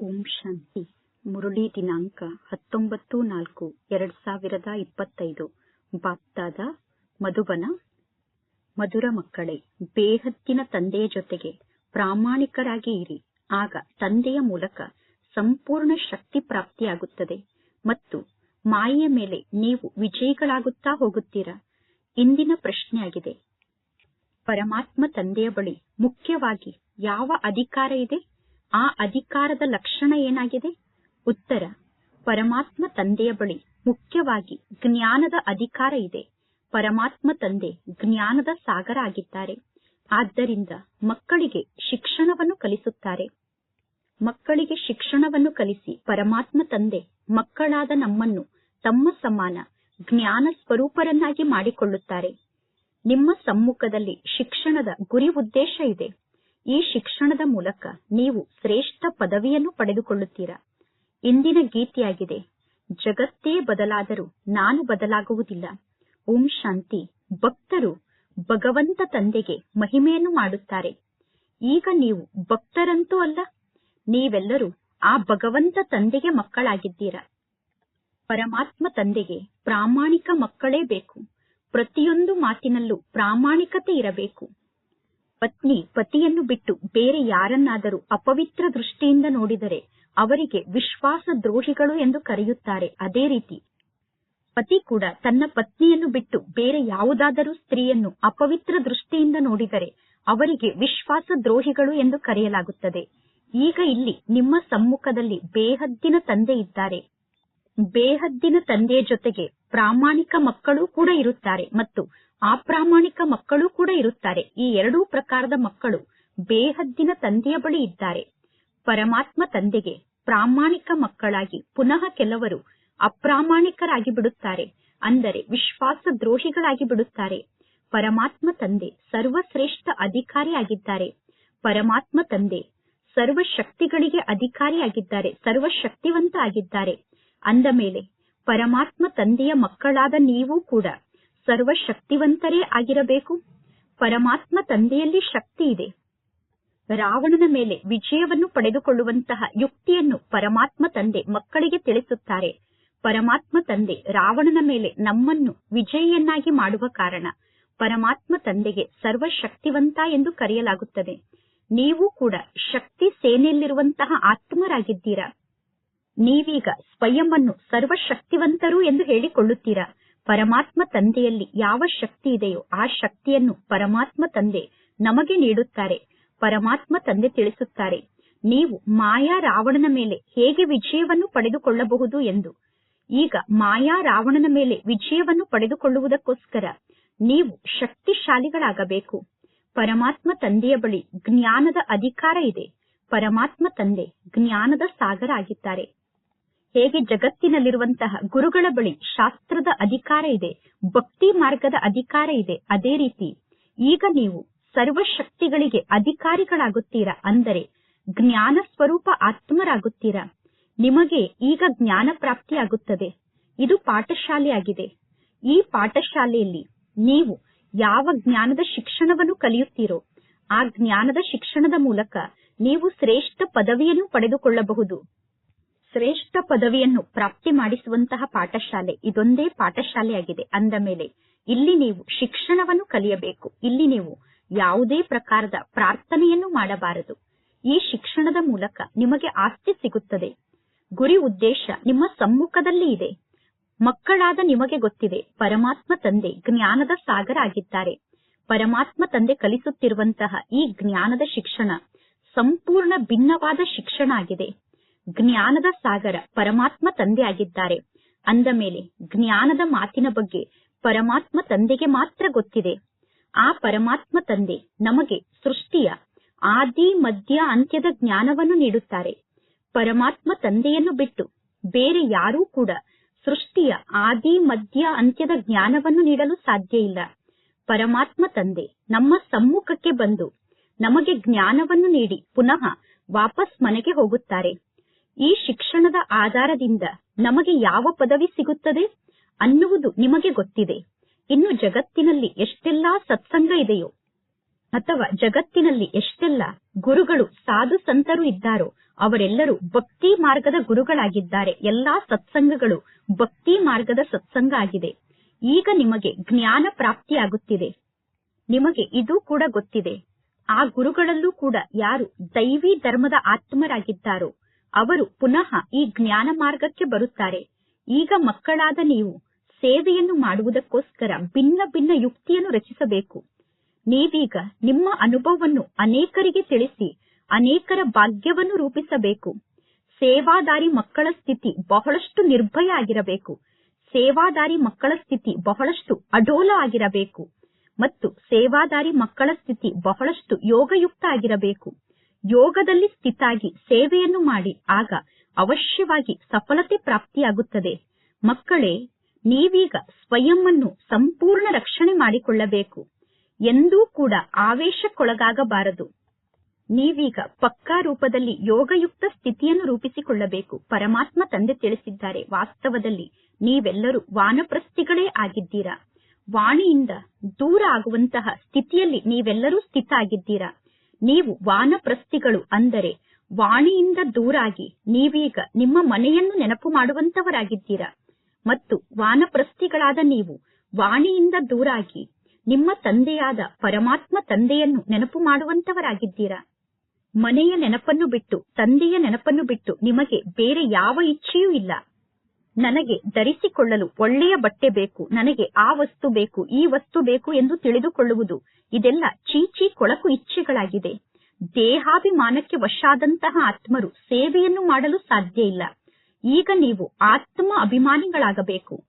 ಓಂ ಶಾಂತಿ. ಮುರುಳಿ ದಿನಾಂಕ ಹತ್ತೊಂಬತ್ತು ನಾಲ್ಕು ಎರಡ್ ಸಾವಿರದ ಇಪ್ಪತ್ತೈದು. ಬಾಪ್ತಾದ ಮಧುಬನ, ಮಧುರ ಮಕ್ಕಳೇ ಬೇಹತ್ತಿನ ತಂದೆಯ ಜೊತೆಗೆ ಪ್ರಾಮಾಣಿಕರಾಗಿ ಇರಿ. ಆಗ ತಂದೆಯ ಮೂಲಕ ಸಂಪೂರ್ಣ ಶಕ್ತಿ ಪ್ರಾಪ್ತಿಯಾಗುತ್ತದೆ. ಮತ್ತು ಮಾಯೆಯ ಮೇಲೆ ನೀವು ವಿಜಯಿಗಳಾಗುತ್ತಾ ಹೋಗುತ್ತೀರಾ? ಇಂದಿನ ಪ್ರಶ್ನೆಯಾಗಿದೆ. ಪರಮಾತ್ಮ ತಂದೆಯ ಬಳಿ ಮುಖ್ಯವಾಗಿ ಯಾವ ಅಧಿಕಾರ ಇದೆ? ಆ ಅಧಿಕಾರದ ಲಕ್ಷಣ ಏನಾಗಿದೆ? ಉತ್ತರ, ಪರಮಾತ್ಮ ತಂದೆಯ ಬಳಿ ಮುಖ್ಯವಾಗಿ ಜ್ಞಾನದ ಅಧಿಕಾರ ಇದೆ. ಪರಮಾತ್ಮ ತಂದೆ ಜ್ಞಾನದ ಸಾಗರ ಆಗಿದ್ದಾರೆ. ಆದ್ದರಿಂದ ಮಕ್ಕಳಿಗೆ ಶಿಕ್ಷಣವನ್ನು ಕಲಿಸುತ್ತಾರೆ. ಮಕ್ಕಳಿಗೆ ಶಿಕ್ಷಣವನ್ನು ಕಲಿಸಿ ಪರಮಾತ್ಮ ತಂದೆ ಮಕ್ಕಳಾದ ನಮ್ಮನ್ನು ತಮ್ಮ ಸಮಾನ ಜ್ಞಾನ ಸ್ವರೂಪರನ್ನಾಗಿ ಮಾಡಿಕೊಳ್ಳುತ್ತಾರೆ. ನಿಮ್ಮ ಸಮ್ಮುಖದಲ್ಲಿ ಶಿಕ್ಷಣದ ಗುರಿ ಉದ್ದೇಶ ಇದೆ. ಈ ಶಿಕ್ಷಣದ ಮೂಲಕ ನೀವು ಶ್ರೇಷ್ಠ ಪದವಿಯನ್ನು ಪಡೆದುಕೊಳ್ಳುತ್ತೀರಾ? ಇಂದಿನ ಗೀತೆಯಾಗಿದೆ, ಜಗತ್ತೇ ಬದಲಾದರೂ ನಾನು ಬದಲಾಗುವುದಿಲ್ಲ. ಓಂ ಶಾಂತಿ. ಭಕ್ತರು ಭಗವಂತ ತಂದೆಗೆ ಮಹಿಮೆಯನ್ನು ಮಾಡುತ್ತಾರೆ. ಈಗ ನೀವು ಭಕ್ತರಂತೂ ಅಲ್ಲ, ನೀವೆಲ್ಲರೂ ಆ ಭಗವಂತ ತಂದೆಗೆ ಮಕ್ಕಳಾಗಿದ್ದೀರಾ? ಪರಮಾತ್ಮ ತಂದೆಗೆ ಪ್ರಾಮಾಣಿಕ ಮಕ್ಕಳೇ ಬೇಕು. ಪ್ರತಿಯೊಂದು ಮಾತಿನಲ್ಲೂ ಪ್ರಾಮಾಣಿಕತೆ ಇರಬೇಕು. ಪತ್ನಿ ಪತಿಯನ್ನು ಬಿಟ್ಟು ಬೇರೆ ಯಾರನ್ನಾದರೂ ಅಪವಿತ್ರ ದೃಷ್ಟಿಯಿಂದ ನೋಡಿದರೆ ಅವರಿಗೆ ವಿಶ್ವಾಸ ದ್ರೋಹಿಗಳು ಎಂದು ಕರೆಯುತ್ತಾರೆ. ಅದೇ ರೀತಿ ಪತಿ ಕೂಡ ತನ್ನ ಪತ್ನಿಯನ್ನು ಬಿಟ್ಟು ಬೇರೆ ಯಾವುದಾದರೂ ಸ್ತ್ರೀಯನ್ನು ಅಪವಿತ್ರ ದೃಷ್ಟಿಯಿಂದ ನೋಡಿದರೆ ಅವರಿಗೆ ವಿಶ್ವಾಸ ದ್ರೋಹಿಗಳು ಎಂದು ಕರೆಯಲಾಗುತ್ತದೆ. ಈಗ ಇಲ್ಲಿ ನಿಮ್ಮ ಸಮ್ಮುಖದಲ್ಲಿ ಬೇಹದ್ದಿನ ತಂದೆ ಇದ್ದಾರೆ. ಬೇಹದ್ದಿನ ತಂದೆಯ ಜೊತೆಗೆ ಪ್ರಾಮಾಣಿಕ ಮಕ್ಕಳು ಕೂಡ ಇರುತ್ತಾರೆ ಮತ್ತು ಅಪ್ರಾಮಾಣಿಕ ಮಕ್ಕಳು ಕೂಡ ಇರುತ್ತಾರೆ. ಈ ಎರಡೂ ಪ್ರಕಾರದ ಮಕ್ಕಳು ಬೇಹದ್ದಿನ ತಂದೆಯ ಬಳಿ ಇದ್ದಾರೆ. ಪರಮಾತ್ಮ ತಂದೆಗೆ ಪ್ರಾಮಾಣಿಕ ಮಕ್ಕಳಾಗಿ ಪುನಃ ಕೆಲವರು ಅಪ್ರಾಮಾಣಿಕರಾಗಿ ಬಿಡುತ್ತಾರೆ. ಅಂದರೆ ವಿಶ್ವಾಸ ದ್ರೋಹಿಗಳಾಗಿ ಬಿಡುತ್ತಾರೆ. ಪರಮಾತ್ಮ ತಂದೆ ಸರ್ವಶ್ರೇಷ್ಠ ಅಧಿಕಾರಿಯಾಗಿದ್ದಾರೆ ಪರಮಾತ್ಮ ತಂದೆ ಸರ್ವ ಶಕ್ತಿಗಳಿಗೆ ಅಧಿಕಾರಿಯಾಗಿದ್ದಾರೆ ಸರ್ವಶಕ್ತಿವಂತ ಆಗಿದ್ದಾರೆ. ಅಂದ ಮೇಲೆ ಪರಮಾತ್ಮ ತಂದೆಯ ಮಕ್ಕಳಾದ ನೀವು ಕೂಡ ಸರ್ವಶಕ್ತಿವಂತರೇ ಆಗಿರಬೇಕು. ಪರಮಾತ್ಮ ತಂದೆಯಲ್ಲಿ ಶಕ್ತಿ ಇದೆ. ರಾವಣನ ಮೇಲೆ ವಿಜಯವನ್ನು ಪಡೆದುಕೊಳ್ಳುವಂತಹ ಯುಕ್ತಿಯನ್ನು ಪರಮಾತ್ಮ ತಂದೆ ಮಕ್ಕಳಿಗೆ ತಿಳಿಸುತ್ತಾರೆ. ಪರಮಾತ್ಮ ತಂದೆ ರಾವಣನ ಮೇಲೆ ನಮ್ಮನ್ನು ವಿಜಯಿಯನ್ನಾಗಿ ಮಾಡುವ ಕಾರಣ ಪರಮಾತ್ಮ ತಂದೆಗೆ ಸರ್ವಶಕ್ತಿವಂತ ಎಂದು ಕರೆಯಲಾಗುತ್ತದೆ. ನೀವು ಕೂಡ ಶಕ್ತಿ ಸೇನೆಯಲ್ಲಿರುವಂತಹ ಆತ್ಮರಾಗಿದ್ದೀರಾ? ನೀವೀಗ ಸ್ವಯಂ ಅನ್ನು ಸರ್ವಶಕ್ತಿವಂತರು ಎಂದು ಹೇಳಿಕೊಳ್ಳುತ್ತೀರಾ? ಪರಮಾತ್ಮ ತಂದೆಯಲ್ಲಿ ಯಾವ ಶಕ್ತಿ ಇದೆಯೋ ಆ ಶಕ್ತಿಯನ್ನು ಪರಮಾತ್ಮ ತಂದೆ ನಮಗೆ ನೀಡುತ್ತಾರೆ. ಪರಮಾತ್ಮ ತಂದೆ ತಿಳಿಸುತ್ತಾರೆ, ನೀವು ಮಾಯಾ ರಾವಣನ ಮೇಲೆ ಹೇಗೆ ವಿಜಯವನ್ನು ಪಡೆದುಕೊಳ್ಳಬಹುದು ಎಂದು. ಈಗ ಮಾಯಾ ರಾವಣನ ಮೇಲೆ ವಿಜಯವನ್ನು ಪಡೆದುಕೊಳ್ಳುವುದಕ್ಕೋಸ್ಕರ ನೀವು ಶಕ್ತಿಶಾಲಿಗಳಾಗಬೇಕು. ಪರಮಾತ್ಮ ತಂದೆಯ ಬಳಿ ಜ್ಞಾನದ ಅಧಿಕಾರ ಇದೆ. ಪರಮಾತ್ಮ ತಂದೆ ಜ್ಞಾನದ ಸಾಗರ ಆಗಿದ್ದಾರೆ. ಹೇಗೆ ಜಗತ್ತಿನಲ್ಲಿರುವಂತಹ ಗುರುಗಳ ಬಳಿ ಶಾಸ್ತ್ರದ ಅಧಿಕಾರ ಇದೆ, ಭಕ್ತಿ ಮಾರ್ಗದ ಅಧಿಕಾರ ಇದೆ, ಅದೇ ರೀತಿ ಈಗ ನೀವು ಸರ್ವಶಕ್ತಿಗಳಿಗೆ ಅಧಿಕಾರಿಗಳಾಗುತ್ತೀರಾ ಅಂದರೆ ಜ್ಞಾನ ಸ್ವರೂಪ ಆತ್ಮರಾಗುತ್ತೀರಾ? ನಿಮಗೆ ಈಗ ಜ್ಞಾನ ಪ್ರಾಪ್ತಿಯಾಗುತ್ತದೆ. ಇದು ಪಾಠಶಾಲೆಯಾಗಿದೆ. ಈ ಪಾಠಶಾಲೆಯಲ್ಲಿ ನೀವು ಯಾವ ಜ್ಞಾನದ ಶಿಕ್ಷಣವನ್ನು ಕಲಿಯುತ್ತೀರೋ, ಆ ಜ್ಞಾನದ ಶಿಕ್ಷಣದ ಮೂಲಕ ನೀವು ಶ್ರೇಷ್ಠ ಪದವಿಯನ್ನು ಪಡೆದುಕೊಳ್ಳಬಹುದು. ಶ್ರೇಷ್ಠ ಪದವಿಯನ್ನು ಪ್ರಾಪ್ತಿ ಮಾಡಿಸುವಂತಹ ಪಾಠಶಾಲೆ. ಇದೊಂದೇ ಪಾಠಶಾಲೆಯಾಗಿದೆ. ಅಂದ ಮೇಲೆ, ಇಲ್ಲಿ ನೀವು ಶಿಕ್ಷಣವನ್ನು ಕಲಿಯಬೇಕು. ಇಲ್ಲಿ ನೀವು ಯಾವುದೇ ಪ್ರಕಾರದ ಪ್ರಾರ್ಥನೆಯನ್ನು ಮಾಡಬಾರದು. ಈ ಶಿಕ್ಷಣದ ಮೂಲಕ ನಿಮಗೆ ಆಸ್ತಿ ಸಿಗುತ್ತದೆ. ಗುರಿ ಉದ್ದೇಶ ನಿಮ್ಮ ಸಮ್ಮುಖದಲ್ಲಿ ಇದೆ. ಮಕ್ಕಳಾದ ನಿಮಗೆ ಗೊತ್ತಿದೆ, ಪರಮಾತ್ಮ ತಂದೆ ಜ್ಞಾನದ ಸಾಗರ ಆಗಿದ್ದಾರೆ. ಪರಮಾತ್ಮ ತಂದೆ ಕಲಿಸುತ್ತಿರುವಂತಹ ಈ ಜ್ಞಾನದ ಶಿಕ್ಷಣ ಸಂಪೂರ್ಣ ಭಿನ್ನವಾದ ಶಿಕ್ಷಣ ಆಗಿದೆ. ಜ್ಞಾನದ ಸಾಗರ ಪರಮಾತ್ಮ ತಂದೆ ಆಗಿದ್ದಾರೆ ಅಂದ ಮೇಲೆ ಜ್ಞಾನದ ಮಾತಿನ ಬಗ್ಗೆ ಪರಮಾತ್ಮ ತಂದೆಗೆ ಮಾತ್ರ ಗೊತ್ತಿದೆ. ಆ ಪರಮಾತ್ಮ ತಂದೆ ನಮಗೆ ಸೃಷ್ಟಿಯ ಆದಿ, ಮಧ್ಯ, ಅಂತ್ಯದ ಜ್ಞಾನವನ್ನು ನೀಡುತ್ತಾರೆ. ಪರಮಾತ್ಮ ತಂದೆಯನ್ನು ಬಿಟ್ಟು ಬೇರೆ ಯಾರೂ ಕೂಡ ಸೃಷ್ಟಿಯ ಆದಿ, ಮಧ್ಯ, ಅಂತ್ಯದ ಜ್ಞಾನವನ್ನು ನೀಡಲು ಸಾಧ್ಯ ಇಲ್ಲ. ಪರಮಾತ್ಮ ತಂದೆ ನಮ್ಮ ಸಮ್ಮುಖಕ್ಕೆ ಬಂದು ನಮಗೆ ಜ್ಞಾನವನ್ನು ನೀಡಿ ಪುನಃ ವಾಪಸ್ ಮನೆಗೆ ಹೋಗುತ್ತಾರೆ. ಈ ಶಿಕ್ಷಣದ ಆಧಾರದಿಂದ ನಮಗೆ ಯಾವ ಪದವಿ ಸಿಗುತ್ತದೆ ಅನ್ನುವುದು ನಿಮಗೆ ಗೊತ್ತಿದೆ. ಇನ್ನು ಜಗತ್ತಿನಲ್ಲಿ ಎಷ್ಟೆಲ್ಲಾ ಸತ್ಸಂಗ ಇದೆಯೋ, ಅಥವಾ ಜಗತ್ತಿನಲ್ಲಿ ಎಷ್ಟೆಲ್ಲ ಗುರುಗಳು, ಸಾಧು ಸಂತರು ಇದ್ದಾರೋ, ಅವರೆಲ್ಲರೂ ಭಕ್ತಿ ಮಾರ್ಗದ ಗುರುಗಳಾಗಿದ್ದಾರೆ. ಎಲ್ಲಾ ಸತ್ಸಂಗಗಳು ಭಕ್ತಿ ಮಾರ್ಗದ ಸತ್ಸಂಗ ಆಗಿದೆ. ಈಗ ನಿಮಗೆ ಜ್ಞಾನ ಪ್ರಾಪ್ತಿಯಾಗುತ್ತಿದೆ. ನಿಮಗೆ ಇದು ಕೂಡ ಗೊತ್ತಿದೆ. ಆ ಗುರುಗಳಲ್ಲೂ ಕೂಡ ಯಾರು ದೈವಿ ಧರ್ಮದ ಆತ್ಮರಾಗಿದ್ದಾರೋ ಅವರು ಪುನಃ ಈ ಜ್ಞಾನ ಮಾರ್ಗಕ್ಕೆ ಬರುತ್ತಾರೆ. ಈಗ ಮಕ್ಕಳಾದ ನೀವು ಸೇವೆಯನ್ನು ಮಾಡುವುದಕ್ಕೋಸ್ಕರ ಭಿನ್ನ ಭಿನ್ನ ಯುಕ್ತಿಯನ್ನು ರಚಿಸಬೇಕು. ನೀವೀಗ ನಿಮ್ಮ ಅನುಭವವನ್ನು ಅನೇಕರಿಗೆ ತಿಳಿಸಿ, ಅನೇಕರ ಭಾಗ್ಯವನ್ನು ರೂಪಿಸಬೇಕು. ಸೇವಾದಾರಿ ಮಕ್ಕಳ ಸ್ಥಿತಿ ಬಹಳಷ್ಟು ನಿರ್ಭಯ ಆಗಿರಬೇಕು. ಸೇವಾದಾರಿ ಮಕ್ಕಳ ಸ್ಥಿತಿ ಬಹಳಷ್ಟು ಅಡೋಲ ಆಗಿರಬೇಕು. ಮತ್ತು ಸೇವಾದಾರಿ ಮಕ್ಕಳ ಸ್ಥಿತಿ ಬಹಳಷ್ಟು ಯೋಗಯುಕ್ತ ಆಗಿರಬೇಕು. ಯೋಗದಲ್ಲಿ ಸ್ಥಿತಾಗಿ ಸೇವೆಯನ್ನು ಮಾಡಿ ಆಗ ಅವಶ್ಯವಾಗಿ ಸಫಲತೆ ಪ್ರಾಪ್ತಿಯಾಗುತ್ತದೆ. ಮಕ್ಕಳೇ, ನೀವೀಗ ಸ್ವಯಂವನ್ನು ಸಂಪೂರ್ಣ ರಕ್ಷಣೆ ಮಾಡಿಕೊಳ್ಳಬೇಕು. ಎಂದೂ ಕೂಡ ಆವೇಶಕ್ಕೊಳಗಾಗಬಾರದು. ನೀವೀಗ ಪಕ್ಕಾ ರೂಪದಲ್ಲಿ ಯೋಗಯುಕ್ತ ಸ್ಥಿತಿಯನ್ನು ರೂಪಿಸಿಕೊಳ್ಳಬೇಕು. ಪರಮಾತ್ಮ ತಂದೆ ತಿಳಿಸಿದ್ದಾರೆ, ವಾಸ್ತವದಲ್ಲಿ ನೀವೆಲ್ಲರೂ ವಾನಪ್ರಸ್ಥಿಗಳೇ ಆಗಿದ್ದೀರಾ? ವಾಣಿಯಿಂದ ದೂರ ಆಗುವಂತಹ ಸ್ಥಿತಿಯಲ್ಲಿ ನೀವೆಲ್ಲರೂ ಸ್ಥಿತ ಆಗಿದ್ದೀರಾ ನೀವು ವಾನಪ್ರಸ್ಥಿಗಳು ಅಂದರೆ ವಾಣಿಯಿಂದ ದೂರಾಗಿ ನೀವೀಗ ನಿಮ್ಮ ಮನೆಯನ್ನು ನೆನಪು ಮಾಡುವಂತವರಾಗಿದ್ದೀರಾ? ಮತ್ತು ವಾನಪ್ರಸ್ಥಿಗಳಾದ ನೀವು ವಾಣಿಯಿಂದ ದೂರಾಗಿ ನಿಮ್ಮ ತಂದೆಯಾದ ಪರಮಾತ್ಮ ತಂದೆಯನ್ನು ನೆನಪು ಮಾಡುವಂತವರಾಗಿದ್ದೀರಾ? ಮನೆಯ ನೆನಪನ್ನು ಬಿಟ್ಟು ತಂದೆಯ ನೆನಪನ್ನು ಬಿಟ್ಟು ನಿಮಗೆ ಬೇರೆ ಯಾವ ಇಚ್ಛೆಯೂ ಇಲ್ಲ. ನನಗೆ ಧರಿಸಿಕೊಳ್ಳಲು ಒಳ್ಳೆಯ ಬಟ್ಟೆ ಬೇಕು, ನನಗೆ ಆ ವಸ್ತು ಬೇಕು, ಈ ವಸ್ತು ಬೇಕು ಎಂದು ತಿಳಿದುಕೊಳ್ಳುವುದು ಇದೆಲ್ಲ ಚೀಚಿ ಕೊಳಕು ಇಚ್ಛೆಗಳಾಗಿದೆ. ದೇಹಾಭಿಮಾನಕ್ಕೆ ವಶಾದಂತಹ ಆತ್ಮರು ಸೇವೆಯನ್ನು ಮಾಡಲು ಸಾಧ್ಯ ಇಲ್ಲ. ಈಗ ನೀವು ಆತ್ಮ ಅಭಿಮಾನಿಗಳಾಗಬೇಕು.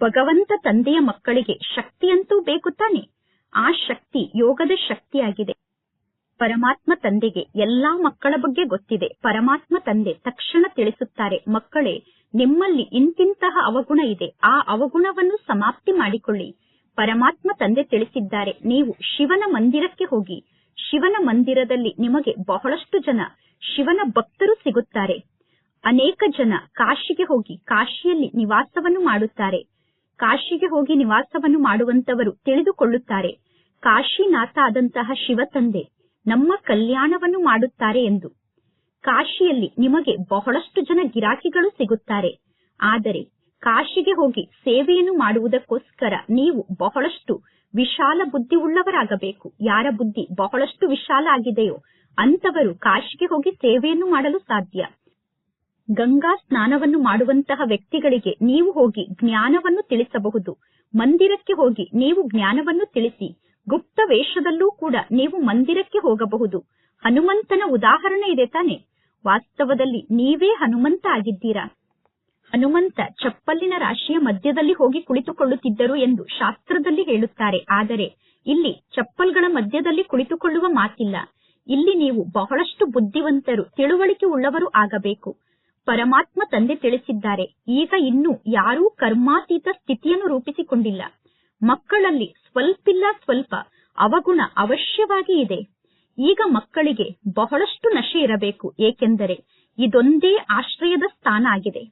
ಭಗವಂತ ತಂದೆಯ ಮಕ್ಕಳಿಗೆ ಶಕ್ತಿಯಂತೂ ಬೇಕು ತಾನೆ. ಆ ಶಕ್ತಿ ಯೋಗದ ಶಕ್ತಿಯಾಗಿದೆ. ಪರಮಾತ್ಮ ತಂದೆಗೆ, ಎಲ್ಲಾ ಮಕ್ಕಳ ಬಗ್ಗೆ ಗೊತ್ತಿದೆ. ಪರಮಾತ್ಮ ತಂದೆ ತಕ್ಷಣ ತಿಳಿಸುತ್ತಾರೆ, ಮಕ್ಕಳೇ, ನಿಮ್ಮಲ್ಲಿ ಇಂತಿಂತಹ ಅವಗುಣ ಇದೆ. ಆ ಅವಗುಣವನ್ನು ಸಮಾಪ್ತಿ ಮಾಡಿಕೊಳ್ಳಿ. ಪರಮಾತ್ಮ ತಂದೆ ತಿಳಿಸಿದ್ದಾರೆ, ನೀವು ಶಿವನ ಮಂದಿರಕ್ಕೆ ಹೋಗಿ, ಶಿವನ ಮಂದಿರದಲ್ಲಿ ನಿಮಗೆ ಬಹಳಷ್ಟು ಜನ, ಶಿವನ ಭಕ್ತರು ಸಿಗುತ್ತಾರೆ. ಅನೇಕ ಜನ ಕಾಶಿಗೆ ಹೋಗಿ, ಕಾಶಿಯಲ್ಲಿ ನಿವಾಸವನ್ನು ಮಾಡುತ್ತಾರೆ. ಕಾಶಿಗೆ ಹೋಗಿ ನಿವಾಸವನ್ನು ಮಾಡುವಂತವರು ತಿಳಿದುಕೊಳ್ಳುತ್ತಾರೆ. ಕಾಶಿನಾಥ ಆದಂತಹ ಶಿವ ತಂದೆ ನಮ್ಮ ಕಲ್ಯಾಣವನ್ನು ಮಾಡುತ್ತಾರೆ ಎಂದು. ಕಾಶಿಯಲ್ಲಿ ನಿಮಗೆ ಬಹಳಷ್ಟು ಜನ ಗಿರಾಕಿಗಳು ಸಿಗುತ್ತಾರೆ. ಆದರೆ ಕಾಶಿಗೆ ಹೋಗಿ ಸೇವೆಯನ್ನು ಮಾಡುವುದಕ್ಕೋಸ್ಕರ ನೀವು ಬಹಳಷ್ಟು ವಿಶಾಲ ಬುದ್ಧಿ ಉಳ್ಳವರಾಗಬೇಕು ಯಾರ ಬುದ್ಧಿ ಬಹಳಷ್ಟು ವಿಶಾಲ ಆಗಿದೆಯೋ ಅಂತವರು ಕಾಶಿಗೆ ಹೋಗಿ ಸೇವೆಯನ್ನು ಮಾಡಲು ಸಾಧ್ಯ. ಗಂಗಾ ಸ್ನಾನವನ್ನು ಮಾಡುವಂತಹ ವ್ಯಕ್ತಿಗಳಿಗೆ ನೀವು ಹೋಗಿ ಜ್ಞಾನವನ್ನು ತಿಳಿಸಬಹುದು. ಮಂದಿರಕ್ಕೆ ಹೋಗಿ ನೀವು ಜ್ಞಾನವನ್ನು ತಿಳಿಸಿ. ಗುಪ್ತ ವೇಷದಲ್ಲೂ ಕೂಡ ನೀವು ಮಂದಿರಕ್ಕೆ ಹೋಗಬಹುದು. ಹನುಮಂತನ ಉದಾಹರಣೆ ಇದೆ ತಾನೆ. ವಾಸ್ತವದಲ್ಲಿ ನೀವೇ ಹನುಮಂತ ಆಗಿದ್ದೀರಾ? ಹನುಮಂತ ಚಪ್ಪಲಿನ ರಾಶಿಯ ಮಧ್ಯದಲ್ಲಿ ಹೋಗಿ ಕುಳಿತುಕೊಳ್ಳುತ್ತಿದ್ದರು ಎಂದು ಶಾಸ್ತ್ರದಲ್ಲಿ ಹೇಳುತ್ತಾರೆ. ಆದರೆ ಇಲ್ಲಿ ಚಪ್ಪಲ್ಗಳ ಮಧ್ಯದಲ್ಲಿ ಕುಳಿತುಕೊಳ್ಳುವ ಮಾತಿಲ್ಲ. ಇಲ್ಲಿ ನೀವು ಬಹಳಷ್ಟು ಬುದ್ಧಿವಂತರು, ತಿಳುವಳಿಕೆ ಉಳ್ಳವರು ಆಗಬೇಕು. ಪರಮಾತ್ಮ ತಂದೆ ತಿಳಿಸಿದ್ದಾರೆ. ಈಗ ಇನ್ನೂ ಯಾರೂ ಕರ್ಮಾತೀತ ಸ್ಥಿತಿಯನ್ನು ರೂಪಿಸಿಕೊಂಡಿಲ್ಲ. ಮಕ್ಕಳಲ್ಲಿ ಸ್ವಲ್ಪಿಲ್ಲ ಸ್ವಲ್ಪ ಅವಗುಣ ಅವಶ್ಯವಾಗಿ ಇದೆ. ಈಗ ಮಕ್ಕಳಿಗೆ ಬಹಳಷ್ಟು ನಶೆ ಇರಬೇಕು, ಏಕೆಂದರೆ ಇದೊಂದೇ ಆಶ್ರಯದ ಸ್ಥಾನ ಆಗಿದೆ.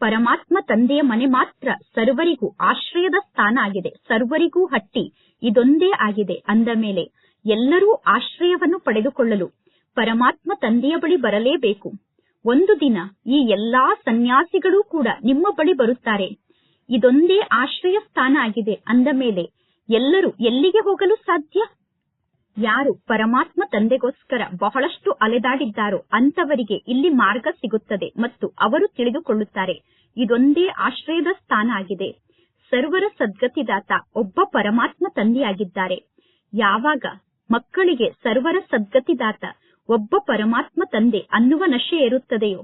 ಪರಮಾತ್ಮ ತಂದೆಯ ಮನೆ ಮಾತ್ರ ಸರ್ವರಿಗೂ ಆಶ್ರಯದ ಸ್ಥಾನ ಆಗಿದೆ. ಸರ್ವರಿಗೂ ಹಟ್ಟಿ ಇದೊಂದೇ ಆಗಿದೆ. ಅಂದ ಮೇಲೆ ಎಲ್ಲರೂ ಆಶ್ರಯವನ್ನು ಪಡೆದುಕೊಳ್ಳಲು ಪರಮಾತ್ಮ ತಂದೆಯ ಬಳಿ ಬರಲೇಬೇಕು. ಒಂದು ದಿನ ಈ ಎಲ್ಲಾ ಸನ್ಯಾಸಿಗಳೂ ಕೂಡ ನಿಮ್ಮ ಬಳಿ ಬರುತ್ತಾರೆ. ಇದೊಂದೇ ಆಶ್ರಯ ಸ್ಥಾನ ಆಗಿದೆ ಅಂದ ಮೇಲೆ ಎಲ್ಲರೂ ಎಲ್ಲಿಗೆ ಹೋಗಲು ಸಾಧ್ಯ? ಯಾರು ಪರಮಾತ್ಮ ತಂದೆಗೋಸ್ಕರ ಬಹಳಷ್ಟು ಅಲೆದಾಡಿದ್ದಾರೋ ಅಂತವರಿಗೆ ಇಲ್ಲಿ ಮಾರ್ಗ ಸಿಗುತ್ತದೆ ಮತ್ತು ಅವರು ತಿಳಿದುಕೊಳ್ಳುತ್ತಾರೆ, ಇದೊಂದೇ ಆಶ್ರಯದ ಸ್ಥಾನ ಆಗಿದೆ. ಸರ್ವರ ಸದ್ಗತಿದಾತ ಒಬ್ಬ ಪರಮಾತ್ಮ ತಂದೆಯಾಗಿದ್ದಾರೆ. ಯಾವಾಗ ಮಕ್ಕಳಿಗೆ ಸರ್ವರ ಸದ್ಗತಿದಾತ ಒಬ್ಬ ಪರಮಾತ್ಮ ತಂದೆ ಅನ್ನುವ ನಶೆ ಇರುತ್ತದೆಯೋ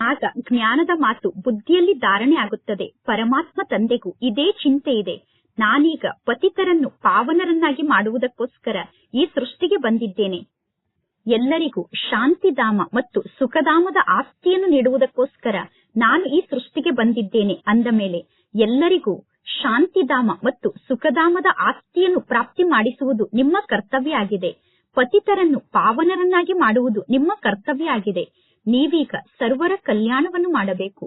ಆಗ ಜ್ಞಾನದ ಮಾತು ಬುದ್ಧಿಯಲ್ಲಿ ಧಾರಣೆ ಆಗುತ್ತದೆ. ಪರಮಾತ್ಮ ತಂದೆಗೂ ಇದೇ ಚಿಂತೆ ಇದೆ. ನಾನೀಗ ಪತಿತರನ್ನು ಪಾವನರನ್ನಾಗಿ ಮಾಡುವುದಕ್ಕೋಸ್ಕರ ಈ ಸೃಷ್ಟಿಗೆ ಬಂದಿದ್ದೇನೆ. ಎಲ್ಲರಿಗೂ ಶಾಂತಿಧಾಮ ಮತ್ತು ಸುಖಧಾಮದ ಆಸ್ತಿಯನ್ನು ನೀಡುವುದಕ್ಕೋಸ್ಕರ ನಾನು ಈ ಸೃಷ್ಟಿಗೆ ಬಂದಿದ್ದೇನೆ ಅಂದ ಮೇಲೆ ಎಲ್ಲರಿಗೂ ಶಾಂತಿಧಾಮ ಮತ್ತು ಸುಖಧಾಮದ ಆಸ್ತಿಯನ್ನು ಪ್ರಾಪ್ತಿ ಮಾಡಿಸುವುದು ನಿಮ್ಮ ಕರ್ತವ್ಯ ಆಗಿದೆ. ಪತಿತರನ್ನು ಪಾವನರನ್ನಾಗಿ ಮಾಡುವುದು ನಿಮ್ಮ ಕರ್ತವ್ಯ ಆಗಿದೆ. ನೀವೀಗ ಸರ್ವರ ಕಲ್ಯಾಣವನ್ನು ಮಾಡಬೇಕು.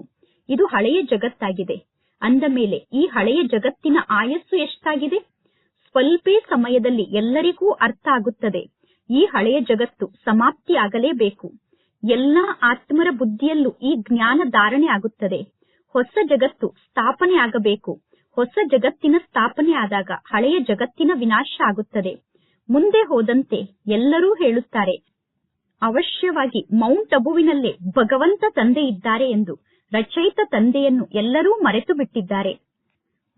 ಇದು ಹಳೆಯ ಜಗತ್ತಾಗಿದೆ. ಅಂದ ಮೇಲೆ ಈ ಹಳೆಯ ಜಗತ್ತಿನ ಆಯಸ್ಸು ಎಷ್ಟಾಗಿದೆ? ಸ್ವಲ್ಪೇ ಸಮಯದಲ್ಲಿ ಎಲ್ಲರಿಗೂ ಅರ್ಥ ಆಗುತ್ತದೆ. ಈ ಹಳೆಯ ಜಗತ್ತು ಸಮಾಪ್ತಿಯಾಗಲೇಬೇಕು ಎಲ್ಲಾ ಆತ್ಮರ ಬುದ್ಧಿಯಲ್ಲೂ ಈ ಜ್ಞಾನ ಧಾರಣೆ ಆಗುತ್ತದೆ. ಹೊಸ ಜಗತ್ತು ಸ್ಥಾಪನೆ ಆಗಬೇಕು. ಹೊಸ ಜಗತ್ತಿನ ಸ್ಥಾಪನೆ ಆದಾಗ ಹಳೆಯ ಜಗತ್ತಿನ ವಿನಾಶ ಆಗುತ್ತದೆ. ಮುಂದೆ ಹೋದಂತೆ ಎಲ್ಲರೂ ಹೇಳುತ್ತಾರೆ ಅವಶ್ಯವಾಗಿ ಮೌಂಟ್ ಅಬುವಿನಲ್ಲೇ ಭಗವಂತ ತಂದೆ ಇದ್ದಾರೆ ಎಂದು ರಚಯಿತ ತಂದೆಯನ್ನು ಎಲ್ಲರೂ ಮರೆತು ಬಿಟ್ಟಿದ್ದಾರೆ.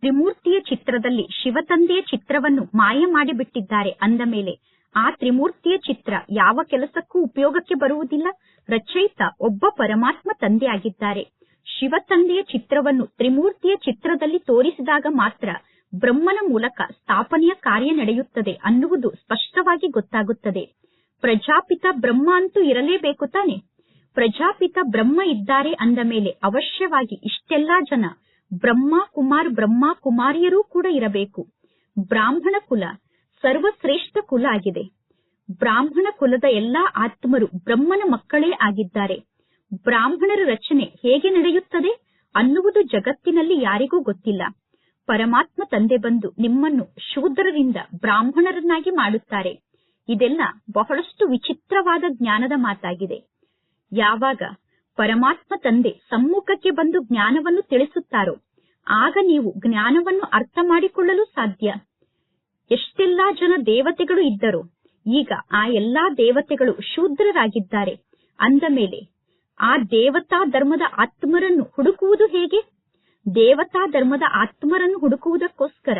ತ್ರಿಮೂರ್ತಿಯ ಚಿತ್ರದಲ್ಲಿ ಶಿವತಂದೆಯ ಚಿತ್ರವನ್ನು ಮಾಯ ಮಾಡಿಬಿಟ್ಟಿದ್ದಾರೆ ಅಂದ ಮೇಲೆ ಆ ತ್ರಿಮೂರ್ತಿಯ ಚಿತ್ರ ಯಾವ ಕೆಲಸಕ್ಕೂ ಉಪಯೋಗಕ್ಕೆ ಬರುವುದಿಲ್ಲ. ರಚಯಿತ ಒಬ್ಬ ಪರಮಾತ್ಮ ತಂದೆಯಾಗಿದ್ದಾರೆ. ಶಿವ ತಂದೆಯ ಚಿತ್ರವನ್ನು ತ್ರಿಮೂರ್ತಿಯ ಚಿತ್ರದಲ್ಲಿ ತೋರಿಸಿದಾಗ ಮಾತ್ರ ಬ್ರಹ್ಮನ ಮೂಲಕ ಸ್ಥಾಪನೆಯ ಕಾರ್ಯ ನಡೆಯುತ್ತದೆ ಅನ್ನುವುದು ಸ್ಪಷ್ಟವಾಗಿ ಗೊತ್ತಾಗುತ್ತದೆ. ಪ್ರಜಾಪಿತ ಬ್ರಹ್ಮ ಅಂತೂ ಇರಲೇಬೇಕು ತಾನೆ? ಪ್ರಜಾಪಿತ ಬ್ರಹ್ಮ ಇದ್ದಾರೆ ಅಂದ ಮೇಲೆ ಅವಶ್ಯವಾಗಿ ಇಷ್ಟೆಲ್ಲಾ ಜನ ಬ್ರಹ್ಮ, ಕುಮಾರ್, ಬ್ರಹ್ಮ, ಕುಮಾರಿಯರೂ ಕೂಡ ಇರಬೇಕು. ಬ್ರಾಹ್ಮಣ ಕುಲ ಸರ್ವಶ್ರೇಷ್ಠ ಕುಲ ಆಗಿದೆ. ಬ್ರಾಹ್ಮಣ ಕುಲದ ಎಲ್ಲಾ ಆತ್ಮರು ಬ್ರಹ್ಮನ ಮಕ್ಕಳೇ ಆಗಿದ್ದಾರೆ. ಬ್ರಾಹ್ಮಣರ ರಚನೆ ಹೇಗೆ ನಡೆಯುತ್ತದೆ ಅನ್ನುವುದು ಜಗತ್ತಿನಲ್ಲಿ ಯಾರಿಗೂ ಗೊತ್ತಿಲ್ಲ. ಪರಮಾತ್ಮ ತಂದೆ ಬಂದು ನಿಮ್ಮನ್ನು ಶೂದ್ರರಿಂದ ಬ್ರಾಹ್ಮಣರನ್ನಾಗಿ ಮಾಡುತ್ತಾರೆ. ಇದೆಲ್ಲ ಬಹಳಷ್ಟು ವಿಚಿತ್ರವಾದ ಜ್ಞಾನದ ಮಾತಾಗಿದೆ. ಯಾವಾಗ ಪರಮಾತ್ಮ ತಂದೆ ಸಮ್ಮುಖಕ್ಕೆ ಬಂದು ಜ್ಞಾನವನ್ನು ತಿಳಿಸುತ್ತಾರೋ, ಆಗ ನೀವು ಜ್ಞಾನವನ್ನು ಅರ್ಥ ಮಾಡಿಕೊಳ್ಳಲು ಸಾಧ್ಯ. ಎಷ್ಟೆಲ್ಲಾ ಜನ ದೇವತೆಗಳು ಇದ್ದರು, ಈಗ ಆ ಎಲ್ಲಾ ದೇವತೆಗಳು ಶೂದ್ರರಾಗಿದ್ದಾರೆ. ಅಂದ ಮೇಲೆ, ಆ ದೇವತಾ ಧರ್ಮದ ಆತ್ಮರನ್ನು ಹುಡುಕುವುದು ಹೇಗೆ? ದೇವತಾ ಧರ್ಮದ ಆತ್ಮರನ್ನು ಹುಡುಕುವುದಕ್ಕೋಸ್ಕರ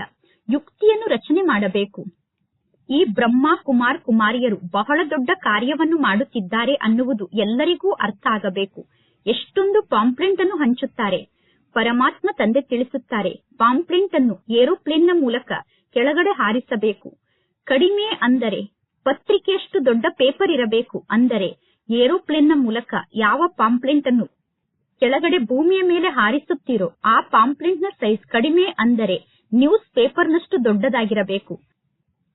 ಯುಕ್ತಿಯನ್ನು ರಚನೆ ಮಾಡಬೇಕು. ಈ ಬ್ರಹ್ಮ ಕುಮಾರ್ ಕುಮಾರಿಯರು ಬಹಳ ದೊಡ್ಡ ಕಾರ್ಯವನ್ನು ಮಾಡುತ್ತಿದ್ದಾರೆ ಅನ್ನುವುದು ಎಲ್ಲರಿಗೂ ಅರ್ಥ ಆಗಬೇಕು. ಎಷ್ಟೊಂದು ಪಾಂಪ್ಲೆಂಟ್ ಅನ್ನು ಹಂಚುತ್ತಾರೆ. ಪರಮಾತ್ಮ ತಂದೆ ತಿಳಿಸುತ್ತಾರೆ ಪಾಂಪ್ಲೆಂಟ್ ಅನ್ನು ಏರೋಪ್ಲೇನ್ನ ಮೂಲಕ ಕೆಳಗಡೆ ಹಾರಿಸಬೇಕು. ಕಡಿಮೆ ಅಂದರೆ ಪತ್ರಿಕೆಯಷ್ಟು ದೊಡ್ಡ ಪೇಪರ್ ಇರಬೇಕು ಅಂದರೆ ಏರೋಪ್ಲೇನ್ನ ಮೂಲಕ ಯಾವ ಪಾಂಪ್ಲೆಂಟ್ ಅನ್ನು ಕೆಳಗಡೆ ಭೂಮಿಯ ಮೇಲೆ ಹಾರಿಸುತ್ತೀರೋ ಆ ಪಾಂಪ್ಲೆಂಟ್ನ ಸೈಜ್ ಕಡಿಮೆ ಅಂದರೆ ನ್ಯೂಸ್ ಪೇಪರ್ನಷ್ಟು ದೊಡ್ಡದಾಗಿರಬೇಕು.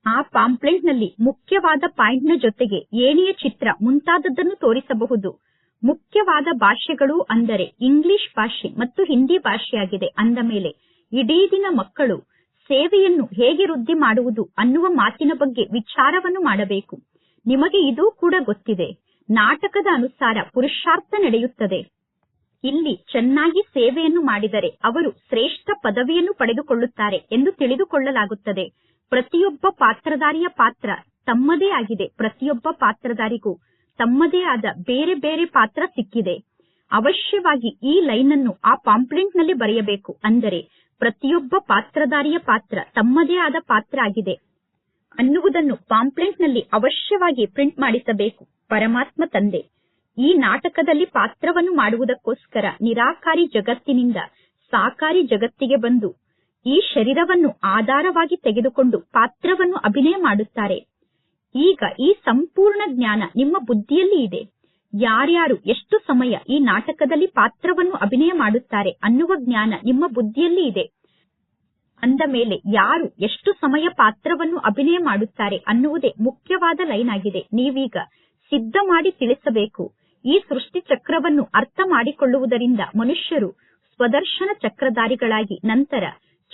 ಆ ಪಾಂಪ್ಲೆಂಟ್ನಲ್ಲಿ ಮುಖ್ಯವಾದ ಪಾಯಿಂಟ್ನ ಜೊತೆಗೆ ಏಣಿಯ ಚಿತ್ರ ಮುಂತಾದದ್ದನ್ನು ತೋರಿಸಬಹುದು. ಮುಖ್ಯವಾದ ಭಾಷೆಗಳು ಅಂದರೆ ಇಂಗ್ಲಿಷ್ ಭಾಷೆ ಮತ್ತು ಹಿಂದಿ ಭಾಷೆಯಾಗಿದೆ ಅಂದ ಮೇಲೆ ಇಡೀ ದಿನ ಮಕ್ಕಳು ಸೇವೆಯನ್ನು ಹೇಗೆ ವೃದ್ಧಿ ಮಾಡುವುದು ಅನ್ನುವ ಮಾತಿನ ಬಗ್ಗೆ ವಿಚಾರವನ್ನು ಮಾಡಬೇಕು. ನಿಮಗೆ ಇದು ಕೂಡ ಗೊತ್ತಿದೆ. ನಾಟಕದ ಅನುಸಾರ ಪುರುಷಾರ್ಥ ನಡೆಯುತ್ತದೆ. ಇಲ್ಲಿ ಚೆನ್ನಾಗಿ ಸೇವೆಯನ್ನು ಮಾಡಿದರೆ ಅವರು ಶ್ರೇಷ್ಠ ಪದವಿಯನ್ನು ಪಡೆದುಕೊಳ್ಳುತ್ತಾರೆ ಎಂದು ತಿಳಿದುಕೊಳ್ಳಲಾಗುತ್ತದೆ. ಪ್ರತಿಯೊಬ್ಬ ಪಾತ್ರಧಾರಿಯ ಪಾತ್ರ ತಮ್ಮದೇ ಆಗಿದೆ. ಪ್ರತಿಯೊಬ್ಬ ಪಾತ್ರಧಾರಿಗೂ ತಮ್ಮದೇ ಆದ ಬೇರೆ ಬೇರೆ ಪಾತ್ರ ಸಿಕ್ಕಿದೆ. ಅವಶ್ಯವಾಗಿ ಈ ಲೈನ್ ಅನ್ನು ಆ ಪಾಂಪ್ಲೆಂಟ್ನಲ್ಲಿ ಬರೆಯಬೇಕು. ಅಂದರೆ ಪ್ರತಿಯೊಬ್ಬ ಪಾತ್ರಧಾರಿಯ ಪಾತ್ರ ತಮ್ಮದೇ ಆದ ಪಾತ್ರ ಆಗಿದೆ ಅನ್ನುವುದನ್ನು ಪಾಂಪ್ಲೆಂಟ್ನಲ್ಲಿ ಅವಶ್ಯವಾಗಿ ಪ್ರಿಂಟ್ ಮಾಡಿಸಬೇಕು. ಪರಮಾತ್ಮ ತಂದೆ, ಈ ನಾಟಕದಲ್ಲಿ ಪಾತ್ರವನ್ನು ಮಾಡುವುದಕ್ಕೋಸ್ಕರ ನಿರಾಕಾರಿ ಜಗತ್ತಿನಿಂದ ಸಾಕಾರಿ ಜಗತ್ತಿಗೆ ಬಂದು ಈ ಶರೀರವನ್ನು ಆಧಾರವಾಗಿ ತೆಗೆದುಕೊಂಡು ಪಾತ್ರವನ್ನು ಅಭಿನಯ ಮಾಡುತ್ತಾರೆ. ಈಗ ಈ ಸಂಪೂರ್ಣ ಜ್ಞಾನ ನಿಮ್ಮ ಬುದ್ಧಿಯಲ್ಲಿ ಇದೆ. ಯಾರ್ಯಾರು ಎಷ್ಟು ಸಮಯ ಈ ನಾಟಕದಲ್ಲಿ ಪಾತ್ರವನ್ನು ಅಭಿನಯ ಮಾಡುತ್ತಾರೆ ಅನ್ನುವ ಜ್ಞಾನ ನಿಮ್ಮ ಬುದ್ಧಿಯಲ್ಲಿ ಇದೆ. ಅಂದ ಮೇಲೆ ಯಾರು ಎಷ್ಟು ಸಮಯ ಪಾತ್ರವನ್ನು ಅಭಿನಯ ಮಾಡುತ್ತಾರೆ ಅನ್ನುವುದೇ ಮುಖ್ಯವಾದ ಲೈನ್ ಆಗಿದೆ. ನೀವೀಗ ಸಿದ್ಧ ಮಾಡಿ ತಿಳಿಸಬೇಕು. ಈ ಸೃಷ್ಟಿ ಚಕ್ರವನ್ನು ಅರ್ಥ ಮಾಡಿಕೊಳ್ಳುವುದರಿಂದ ಮನುಷ್ಯರು ಸ್ವದರ್ಶನ ಚಕ್ರಧಾರಿಗಳಾಗಿ ನಂತರ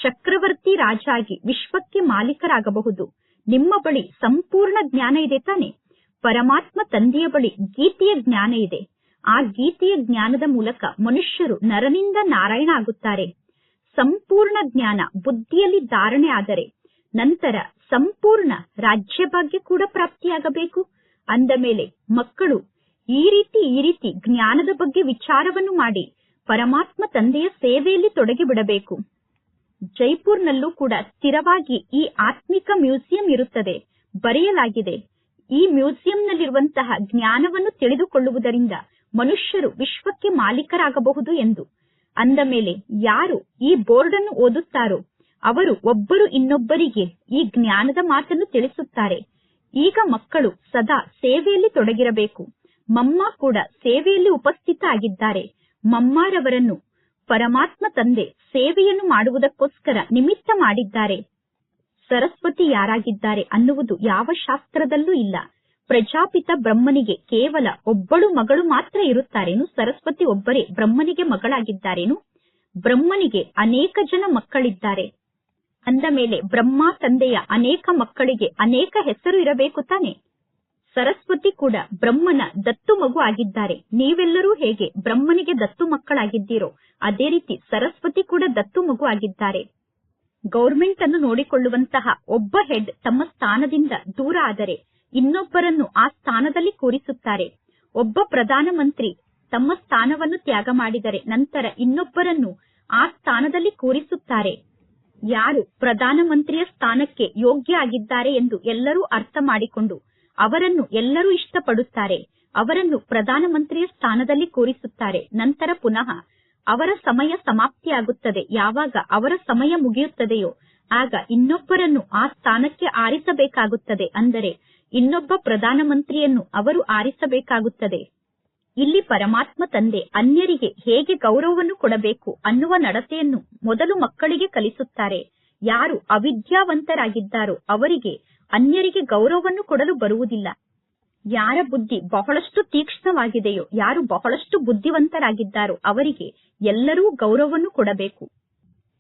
ಚಕ್ರವರ್ತಿ ರಾಜ ಆಗಿ ವಿಶ್ವಕ್ಕೆ ಮಾಲೀಕರಾಗಬಹುದು. ನಿಮ್ಮ ಬಳಿ ಸಂಪೂರ್ಣ ಜ್ಞಾನ ಇದೆ ತಾನೆ? ಪರಮಾತ್ಮ ತಂದೆಯ ಬಳಿ ಗೀತೆಯ ಜ್ಞಾನ ಇದೆ. ಆ ಗೀತೆಯ ಜ್ಞಾನದ ಮೂಲಕ ಮನುಷ್ಯರು ನರನಿಂದ ನಾರಾಯಣ ಆಗುತ್ತಾರೆ. ಸಂಪೂರ್ಣ ಜ್ಞಾನ ಬುದ್ಧಿಯಲ್ಲಿ ಧಾರಣೆ ಆದರೆ ನಂತರ ಸಂಪೂರ್ಣ ರಾಜ್ಯ ಭಾಗ್ಯ ಕೂಡ ಪ್ರಾಪ್ತಿಯಾಗಬೇಕು. ಅಂದ ಮೇಲೆ ಮಕ್ಕಳು ಈ ರೀತಿ ಈ ರೀತಿ ಜ್ಞಾನದ ಬಗ್ಗೆ ವಿಚಾರವನ್ನು ಮಾಡಿ ಪರಮಾತ್ಮ ತಂದೆಯ ಸೇವೆಯಲ್ಲಿ ತೊಡಗಿಬಿಡಬೇಕು. ಜೈಪುರ್ನಲ್ಲೂ ಕೂಡ ಸ್ಥಿರವಾಗಿ ಈ ಆತ್ಮಿಕ ಮ್ಯೂಸಿಯಂ ಇರುತ್ತದೆ. ಬರೆಯಲಾಗಿದೆ, ಈ ಮ್ಯೂಸಿಯಂನಲ್ಲಿರುವಂತಹ ಜ್ಞಾನವನ್ನು ತಿಳಿದುಕೊಳ್ಳುವುದರಿಂದ ಮನುಷ್ಯರು ವಿಶ್ವಕ್ಕೆ ಮಾಲೀಕರಾಗಬಹುದು ಎಂದು. ಅಂದ ಮೇಲೆ, ಯಾರು ಈ ಬೋರ್ಡ್ ಅನ್ನು ಓದುತ್ತಾರೋ, ಅವರು ಒಬ್ಬರು ಇನ್ನೊಬ್ಬರಿಗೆ ಈ ಜ್ಞಾನದ ಮಾತನ್ನು ತಿಳಿಸುತ್ತಾರೆ. ಈಗ ಮಕ್ಕಳು ಸದಾ ಸೇವೆಯಲ್ಲಿ ತೊಡಗಿರಬೇಕು. ಮಮ್ಮ ಕೂಡ ಸೇವೆಯಲ್ಲಿ ಉಪಸ್ಥಿತ ಆಗಿದ್ದಾರೆ. ಮಮ್ಮಾರವರನ್ನು ಪರಮಾತ್ಮ ತಂದೆ ಸೇವೆಯನ್ನು ಮಾಡುವುದಕ್ಕೋಸ್ಕರ ನಿಮಿತ್ತ ಮಾಡಿದ್ದಾರೆ. ಸರಸ್ವತಿ ಯಾರಾಗಿದ್ದಾರೆ ಅನ್ನುವುದು ಯಾವ ಶಾಸ್ತ್ರದಲ್ಲೂ ಇಲ್ಲ. ಪ್ರಜಾಪಿತ ಬ್ರಹ್ಮನಿಗೆ ಕೇವಲ ಒಬ್ಬಳು ಮಗಳು ಮಾತ್ರ ಇರುತ್ತಾರೇನು? ಸರಸ್ವತಿ ಒಬ್ಬರೇ ಬ್ರಹ್ಮನಿಗೆ ಮಗಳಾಗಿದ್ದಾರೇನು? ಬ್ರಹ್ಮನಿಗೆ ಅನೇಕ ಜನ ಮಕ್ಕಳಿದ್ದಾರೆ. ಅಂದ ಮೇಲೆ ಬ್ರಹ್ಮ ತಂದೆಯ ಅನೇಕ ಮಕ್ಕಳಿಗೆ ಅನೇಕ ಹೆಸರು ಇರಬೇಕು ತಾನೆ? ಸರಸ್ವತಿ ಕೂಡ ಬ್ರಹ್ಮನ ದತ್ತು ಮಗು ಆಗಿದ್ದಾರೆ. ನೀವೆಲ್ಲರೂ ಹೇಗೆ ಬ್ರಹ್ಮನಿಗೆ ದತ್ತು ಮಕ್ಕಳಾಗಿದ್ದೀರೋ, ಅದೇ ರೀತಿ ಸರಸ್ವತಿ ಕೂಡ ದತ್ತು ಮಗು ಆಗಿದ್ದಾರೆ. ಗೌರ್ಮೆಂಟ್ ಅನ್ನು ನೋಡಿಕೊಳ್ಳುವಂತಹ ಒಬ್ಬ ಹೆಡ್ ತಮ್ಮ ಸ್ಥಾನದಿಂದ ದೂರ ಆದರೆ ಇನ್ನೊಬ್ಬರನ್ನು ಆ ಸ್ಥಾನದಲ್ಲಿ ಕೂರಿಸುತ್ತಾರೆ. ಒಬ್ಬ ಪ್ರಧಾನಮಂತ್ರಿ ತಮ್ಮ ಸ್ಥಾನವನ್ನು ತ್ಯಾಗ ಮಾಡಿದರೆ ನಂತರ ಇನ್ನೊಬ್ಬರನ್ನು ಆ ಸ್ಥಾನದಲ್ಲಿ ಕೂರಿಸುತ್ತಾರೆ. ಯಾರು ಪ್ರಧಾನಮಂತ್ರಿಯ ಸ್ಥಾನಕ್ಕೆ ಯೋಗ್ಯ ಆಗಿದ್ದಾರೆ ಎಂದು ಎಲ್ಲರೂ ಅರ್ಥ ಮಾಡಿಕೊಂಡು ಅವರನ್ನು ಎಲ್ಲರೂ ಇಷ್ಟಪಡುತ್ತಾರೆ. ಅವರನ್ನು ಪ್ರಧಾನಮಂತ್ರಿಯ ಸ್ಥಾನದಲ್ಲಿ ಕೂರಿಸುತ್ತಾರೆ. ನಂತರ ಪುನಃ ಅವರ ಸಮಯ ಸಮಾಪ್ತಿಯಾಗುತ್ತದೆ. ಯಾವಾಗ ಅವರ ಸಮಯ ಮುಗಿಯುತ್ತದೆಯೋ ಆಗ ಇನ್ನೊಬ್ಬರನ್ನು ಆ ಸ್ಥಾನಕ್ಕೆ ಆರಿಸಬೇಕಾಗುತ್ತದೆ. ಅಂದರೆ ಇನ್ನೊಬ್ಬ ಪ್ರಧಾನಮಂತ್ರಿಯನ್ನು ಅವರು ಆರಿಸಬೇಕಾಗುತ್ತದೆ. ಇಲ್ಲಿ ಪರಮಾತ್ಮ ತಂದೆ ಅನ್ಯರಿಗೆ ಹೇಗೆ ಗೌರವವನ್ನು ಕೊಡಬೇಕು ಅನ್ನುವ ನಡತೆಯನ್ನು ಮೊದಲು ಮಕ್ಕಳಿಗೆ ಕಲಿಸುತ್ತಾರೆ. ಯಾರು ಅವಿದ್ಯಾವಂತರಾಗಿದ್ದಾರೋ ಅವರಿಗೆ ಅನ್ಯರಿಗೆ ಗೌರವವನ್ನು ಕೊಡಲು ಬರುವುದಿಲ್ಲ. ಯಾರ ಬುದ್ಧಿ ಬಹಳಷ್ಟು ತೀಕ್ಷ್ಣವಾಗಿದೆಯೋ, ಯಾರು ಬಹಳಷ್ಟು ಬುದ್ಧಿವಂತರಾಗಿದ್ದಾರೋ ಅವರಿಗೆ ಎಲ್ಲರೂ ಗೌರವವನ್ನು ಕೊಡಬೇಕು.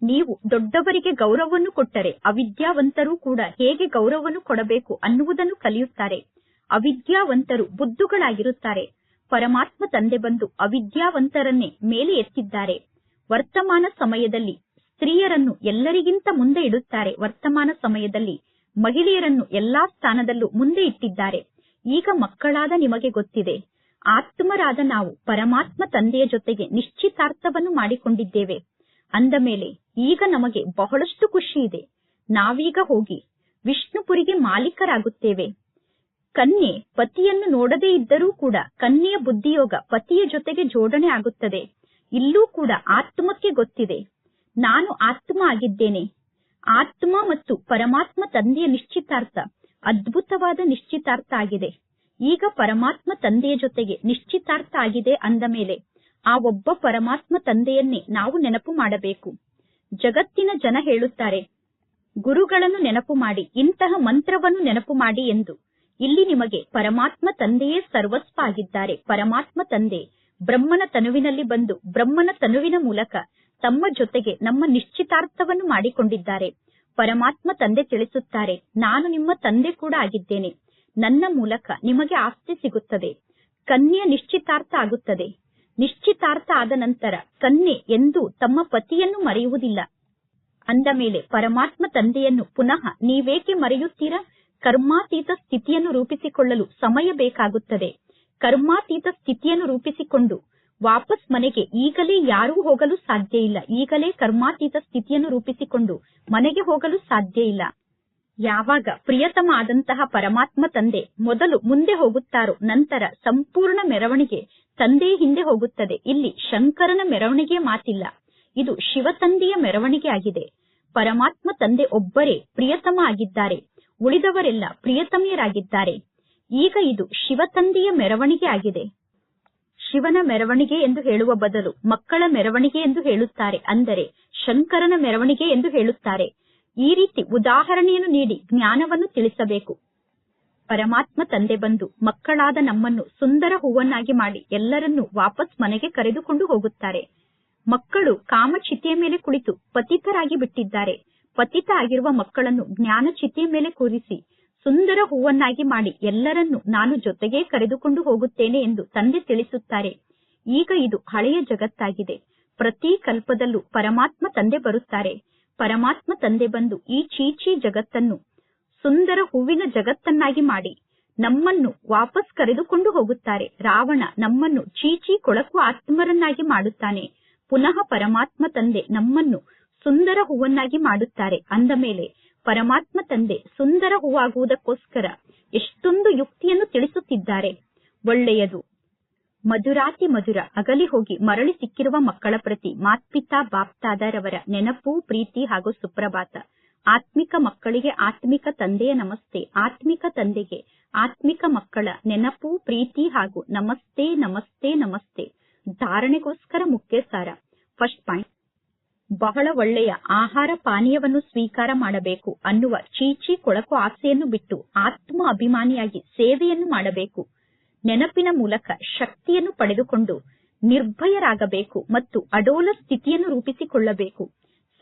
ನೀವು ದೊಡ್ಡವರಿಗೆ ಗೌರವವನ್ನು ಕೊಟ್ಟರೆ ಅವಿದ್ಯಾವಂತರೂ ಕೂಡ ಹೇಗೆ ಗೌರವವನ್ನು ಕೊಡಬೇಕು ಅನ್ನುವುದನ್ನು ಕಲಿಯುತ್ತಾರೆ. ಅವಿದ್ಯಾವಂತರು ಬುದ್ಧುಗಳಾಗಿರುತ್ತಾರೆ. ಪರಮಾತ್ಮ ತಂದೆ ಬಂದು ಅವಿದ್ಯಾವಂತರನ್ನೇ ಮೇಲೆ ಎತ್ತಿದ್ದಾರೆ. ವರ್ತಮಾನ ಸಮಯದಲ್ಲಿ ಸ್ತ್ರೀಯರನ್ನು ಎಲ್ಲರಿಗಿಂತ ಮುಂದೆ ಇಡುತ್ತಾರೆ. ವರ್ತಮಾನ ಸಮಯದಲ್ಲಿ ಮಹಿಳೆಯರನ್ನು ಎಲ್ಲಾ ಸ್ಥಾನದಲ್ಲೂ ಮುಂದೆ ಇಟ್ಟಿದ್ದಾರೆ. ಈಗ ಮಕ್ಕಳಾದ ನಿಮಗೆ ಗೊತ್ತಿದೆ. ಆತ್ಮರಾದ ನಾವು ಪರಮಾತ್ಮ ತಂದೆಯ ಜೊತೆಗೆ ನಿಶ್ಚಿತಾರ್ಥವನ್ನು ಮಾಡಿಕೊಂಡಿದ್ದೇವೆ. ಅಂದ ಮೇಲೆ ಈಗ ನಮಗೆ ಬಹಳಷ್ಟು ಖುಷಿ ಇದೆ. ನಾವೀಗ ಹೋಗಿ ವಿಷ್ಣುಪುರಿಗೆ ಮಾಲೀಕರಾಗುತ್ತೇವೆ. ಕನ್ಯೆ ಪತಿಯನ್ನು ನೋಡದೇ ಇದ್ದರೂ ಕೂಡ ಕನ್ಯೆಯ ಬುದ್ಧಿಯೋಗ ಪತಿಯ ಜೊತೆಗೆ ಜೋಡಣೆ ಆಗುತ್ತದೆ. ಇಲ್ಲೂ ಕೂಡ ಆತ್ಮಕ್ಕೆ ಗೊತ್ತಿದೆ. ನಾನು ಆತ್ಮ ಆಗಿದ್ದೇನೆ. ಆತ್ಮ ಮತ್ತು ಪರಮಾತ್ಮ ತಂದೆಯ ನಿಶ್ಚಿತಾರ್ಥ, ಅದ್ಭುತವಾದ ನಿಶ್ಚಿತಾರ್ಥ ಆಗಿದೆ. ಈಗ ಪರಮಾತ್ಮ ತಂದೆಯ ಜೊತೆಗೆ ನಿಶ್ಚಿತಾರ್ಥ ಆಗಿದೆ ಅಂದ ಮೇಲೆ ಆ ಒಬ್ಬ ಪರಮಾತ್ಮ ತಂದೆಯನ್ನೇ ನಾವು ನೆನಪು ಮಾಡಬೇಕು. ಜಗತ್ತಿನ ಜನ ಹೇಳುತ್ತಾರೆ, ಗುರುಗಳನ್ನು ನೆನಪು ಮಾಡಿ, ಇಂತಹ ಮಂತ್ರವನ್ನು ನೆನಪು ಮಾಡಿ ಎಂದು. ಇಲ್ಲಿ ನಿಮಗೆ ಪರಮಾತ್ಮ ತಂದೆಯೇ ಸರ್ವಸ್ವ ಆಗಿದ್ದಾರೆ. ಪರಮಾತ್ಮ ತಂದೆ ಬ್ರಹ್ಮನ ತನುವಿನಲ್ಲಿ ಬಂದು ಬ್ರಹ್ಮನ ತನುವಿನ ಮೂಲಕ ತಮ್ಮ ಜೊತೆಗೆ ನಮ್ಮ ನಿಶ್ಚಿತಾರ್ಥವನ್ನು ಮಾಡಿಕೊಂಡಿದ್ದಾರೆ. ಪರಮಾತ್ಮ ತಂದೆ ತಿಳಿಸುತ್ತಾರೆ, ನಾನು ನಿಮ್ಮ ತಂದೆ ಕೂಡ ಆಗಿದ್ದೇನೆ. ನನ್ನ ಮೂಲಕ ನಿಮಗೆ ಆಸ್ತಿ ಸಿಗುತ್ತದೆ. ಕನ್ಯೆ ನಿಶ್ಚಿತಾರ್ಥ ಆಗುತ್ತದೆ. ನಿಶ್ಚಿತಾರ್ಥ ಆದ ನಂತರ ಕನ್ಯೆ ಎಂದು ತಮ್ಮ ಪತಿಯನ್ನು ಮರೆಯುವುದಿಲ್ಲ. ಅಂದ ಮೇಲೆ ಪರಮಾತ್ಮ ತಂದೆಯನ್ನು ಪುನಃ ನೀವೇಕೆ ಮರೆಯುತ್ತೀರಾ? ಕರ್ಮಾತೀತ ಸ್ಥಿತಿಯನ್ನು ರೂಪಿಸಿಕೊಳ್ಳಲು ಸಮಯ ಬೇಕಾಗುತ್ತದೆ. ಕರ್ಮಾತೀತ ಸ್ಥಿತಿಯನ್ನು ರೂಪಿಸಿಕೊಂಡು ವಾಪಸ್ ಮನೆಗೆ ಈಗಲೇ ಯಾರೂ ಹೋಗಲು ಸಾಧ್ಯ ಇಲ್ಲ. ಈಗಲೇ ಕರ್ಮಾತೀತ ಸ್ಥಿತಿಯನ್ನು ರೂಪಿಸಿಕೊಂಡು ಮನೆಗೆ ಹೋಗಲು ಸಾಧ್ಯ ಇಲ್ಲ. ಯಾವಾಗ ಪ್ರಿಯತಮ ಆದಂತಹ ಪರಮಾತ್ಮ ತಂದೆ ಮೊದಲು ಮುಂದೆ ಹೋಗುತ್ತಾರೋ ನಂತರ ಸಂಪೂರ್ಣ ಮೆರವಣಿಗೆ ತಂದೆ ಹಿಂದೆ ಹೋಗುತ್ತದೆ. ಇಲ್ಲಿ ಶಂಕರನ ಮೆರವಣಿಗೆ ಮಾತಿಲ್ಲ. ಇದು ಶಿವತಂದೆಯ ಮೆರವಣಿಗೆ ಆಗಿದೆ. ಪರಮಾತ್ಮ ತಂದೆ ಒಬ್ಬರೇ ಪ್ರಿಯತಮ ಆಗಿದ್ದಾರೆ. ಉಳಿದವರೆಲ್ಲ ಪ್ರಿಯತಮಿಯರಾಗಿದ್ದಾರೆ. ಈಗ ಇದು ಶಿವತಂದೆಯ ಮೆರವಣಿಗೆ ಆಗಿದೆ. ಶಿವನ ಮೆರವಣಿಗೆ ಎಂದು ಹೇಳುವ ಬದಲು ಮಕ್ಕಳ ಮೆರವಣಿಗೆ ಎಂದು ಹೇಳುತ್ತಾರೆ. ಅಂದರೆ ಶಂಕರನ ಮೆರವಣಿಗೆ ಎಂದು ಹೇಳುತ್ತಾರೆ. ಈ ರೀತಿ ಉದಾಹರಣೆಯನ್ನು ನೀಡಿ ಜ್ಞಾನವನ್ನು ತಿಳಿಸಬೇಕು. ಪರಮಾತ್ಮ ತಂದೆ ಬಂದು ಮಕ್ಕಳಾದ ನಮ್ಮನ್ನು ಸುಂದರ ಹೂವನ್ನಾಗಿ ಮಾಡಿ ಎಲ್ಲರನ್ನೂ ವಾಪಸ್ ಮನೆಗೆ ಕರೆದುಕೊಂಡು ಹೋಗುತ್ತಾರೆ. ಮಕ್ಕಳು ಕಾಮಚಿತೆಯ ಮೇಲೆ ಕುಳಿತು ಪತಿತರಾಗಿ ಬಿಟ್ಟಿದ್ದಾರೆ. ಪತಿತ ಆಗಿರುವ ಮಕ್ಕಳನ್ನು ಜ್ಞಾನ ಚಿತೆಯ ಮೇಲೆ ಕೂರಿಸಿ ಸುಂದರ ಹೂವನ್ನಾಗಿ ಮಾಡಿ ಎಲ್ಲರನ್ನೂ ನಾನು ಜೊತೆಗೇ ಕರೆದುಕೊಂಡು ಹೋಗುತ್ತೇನೆ ಎಂದು ತಂದೆ ತಿಳಿಸುತ್ತಾರೆ. ಈಗ ಇದು ಹಳೆಯ ಜಗತ್ತಾಗಿದೆ. ಪ್ರತಿ ಕಲ್ಪದಲ್ಲೂ ಪರಮಾತ್ಮ ತಂದೆ ಬರುತ್ತಾರೆ. ಪರಮಾತ್ಮ ತಂದೆ ಬಂದು ಈ ಚೀಚಿ ಜಗತ್ತನ್ನು, ಸುಂದರ ಹೂವಿನ ಜಗತ್ತನ್ನಾಗಿ ಮಾಡಿ ನಮ್ಮನ್ನು ವಾಪಸ್ ಕರೆದುಕೊಂಡು ಹೋಗುತ್ತಾರೆ. ರಾವಣ ನಮ್ಮನ್ನು ಚೀಚಿ ಕೊಳಕು ಆತ್ಮರನ್ನಾಗಿ ಮಾಡುತ್ತಾನೆ. ಪುನಃ ಪರಮಾತ್ಮ ತಂದೆ ನಮ್ಮನ್ನು ಸುಂದರ ಹೂವನ್ನಾಗಿ ಮಾಡುತ್ತಾರೆ. ಅಂದ ಮೇಲೆ ಪರಮಾತ್ಮ ತಂದೆ ಸುಂದರ ಹೂವಾಗುವುದಕ್ಕೋಸ್ಕರ ಎಷ್ಟೊಂದು ಯುಕ್ತಿಯನ್ನು ತಿಳಿಸುತ್ತಿದ್ದಾರೆ. ಒಳ್ಳೆಯದು. ಮಧುರಾತಿ ಮಧುರ ಅಗಲಿ ಹೋಗಿ ಮರಳಿ ಸಿಕ್ಕಿರುವ ಮಕ್ಕಳ ಪ್ರತಿ ಮಾತ್ಪಿತಾ ಬಾಪ್ತಾದರವರ ನೆನಪು, ಪ್ರೀತಿ ಹಾಗೂ ಸುಪ್ರಭಾತ. ಆತ್ಮಿಕ ಮಕ್ಕಳಿಗೆ ಆತ್ಮಿಕ ತಂದೆಯ ನಮಸ್ತೆ, ಆತ್ಮಿಕ ತಂದೆಗೆ ಆತ್ಮಿಕ ಮಕ್ಕಳ ನೆನಪು, ಪ್ರೀತಿ ಹಾಗೂ ನಮಸ್ತೆ ನಮಸ್ತೆ ನಮಸ್ತೆ. ಧಾರಣೆಗೋಸ್ಕರ ಮುಖ್ಯ ಸಾರ ಫಸ್ಟ್ ಪಾಯಿಂಟ್. ಬಹಳ ಒಳ್ಳೆಯ ಆಹಾರ ಪಾನೀಯವನ್ನು ಸ್ವೀಕಾರ ಮಾಡಬೇಕು ಅನ್ನುವ ಚೀಚಿ ಕೊಳಕು ಆಸೆಯನ್ನು ಬಿಟ್ಟು ಆತ್ಮ ಅಭಿಮಾನಿಯಾಗಿ ಸೇವೆಯನ್ನು ಮಾಡಬೇಕು. ನೆನಪಿನ ಮೂಲಕ ಶಕ್ತಿಯನ್ನು ಪಡೆದುಕೊಂಡು ನಿರ್ಭಯರಾಗಬೇಕು ಮತ್ತು ಅಡೋಲ ಸ್ಥಿತಿಯನ್ನು ರೂಪಿಸಿಕೊಳ್ಳಬೇಕು.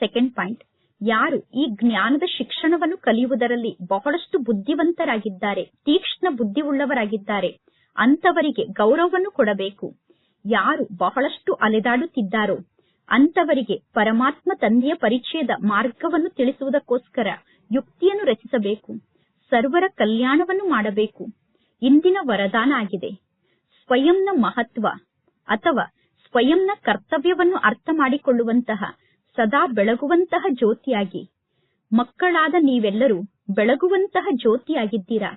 ಸೆಕೆಂಡ್ ಪಾಯಿಂಟ್, ಯಾರು ಈ ಜ್ಞಾನದ ಶಿಕ್ಷಣವನ್ನು ಕಲಿಯುವುದರಲ್ಲಿ ಬಹಳಷ್ಟು ಬುದ್ಧಿವಂತರಾಗಿದ್ದಾರೆ, ತೀಕ್ಷ್ಣ ಬುದ್ಧಿವುಳ್ಳವರಾಗಿದ್ದಾರೆ ಅಂತವರಿಗೆ ಗೌರವವನ್ನು ಕೊಡಬೇಕು. ಯಾರು ಬಹಳಷ್ಟು ಅಲೆದಾಡುತ್ತಿದ್ದಾರೋ ಅಂತವರಿಗೆ ಪರಮಾತ್ಮ ತಂದೆಯ ಪರಿಚಯದ ಮಾರ್ಗವನ್ನು ತಿಳಿಸುವುದಕ್ಕೋಸ್ಕರ ಯುಕ್ತಿಯನ್ನು ರಚಿಸಬೇಕು, ಸರ್ವರ ಕಲ್ಯಾಣವನ್ನು ಮಾಡಬೇಕು. ಇಂದಿನ ವರದಾನ ಆಗಿದೆ ಸ್ವಯಂನ ಮಹತ್ವ ಅಥವಾ ಸ್ವಯಂನ ಕರ್ತವ್ಯವನ್ನು ಅರ್ಥ ಮಾಡಿಕೊಳ್ಳುವಂತಹ, ಸದಾ ಬೆಳಗುವಂತಹ ಜ್ಯೋತಿಯಾಗಿ. ಮಕ್ಕಳಾದ ನೀವೆಲ್ಲರೂ ಬೆಳಗುವಂತಹ ಜ್ಯೋತಿಯಾಗಿದ್ದೀರಾ?